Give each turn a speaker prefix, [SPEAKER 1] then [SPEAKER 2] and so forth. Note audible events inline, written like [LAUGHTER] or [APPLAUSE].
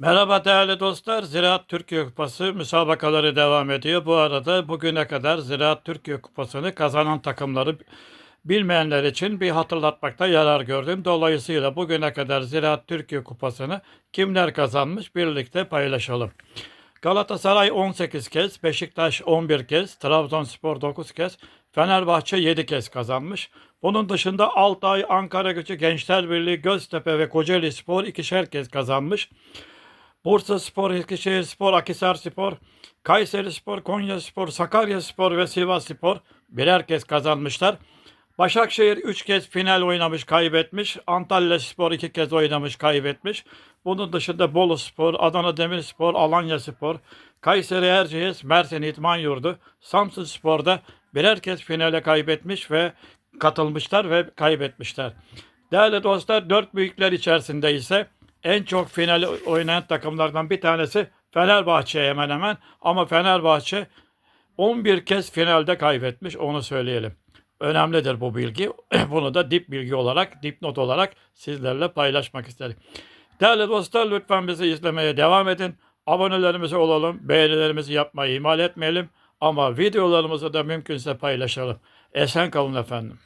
[SPEAKER 1] Merhaba değerli dostlar. Ziraat Türkiye Kupası müsabakaları devam ediyor. Bu arada bugüne kadar Ziraat Türkiye Kupası'nı kazanan takımları bilmeyenler için bir hatırlatmakta yarar gördüm. Dolayısıyla bugüne kadar Ziraat Türkiye Kupası'nı kimler kazanmış birlikte paylaşalım. Galatasaray 18 kez, Beşiktaş 11 kez, Trabzonspor 9 kez, Fenerbahçe 7 kez kazanmış. Bunun dışında Altay, Ankara Gücü, Gençler Birliği, Göztepe ve Kocaeli Spor ikişer kez kazanmış. Bursa Spor, Eskişehir Spor, Akhisar Spor, Kayseri Spor, Konya Spor, Sakarya Spor ve Sivas Spor birer kez kazanmışlar. Başakşehir 3 kez final oynamış, kaybetmiş. Antalya Spor 2 kez oynamış, kaybetmiş. Bunun dışında Bolu Spor, Adana Demirspor, Alanya Spor, Kayseri Erciyes, Mersin İtman Yurdu, Samsun Spor'da birer kez finale kaybetmiş ve katılmışlar ve kaybetmişler. Değerli dostlar, dört büyükler içerisinde ise en çok final oynayan takımlardan bir tanesi Fenerbahçe hemen hemen. Ama Fenerbahçe 11 kez finalde kaybetmiş onu söyleyelim. Önemlidir bu bilgi. [CLEARS THROAT] Bunu da dip bilgi olarak, dipnot olarak sizlerle paylaşmak isterim. Değerli dostlar lütfen bizi izlemeye devam edin. Abonelerimizi olalım, beğenilerimizi yapmayı ihmal etmeyelim. Ama videolarımızı da mümkünse paylaşalım. Esen kalın efendim.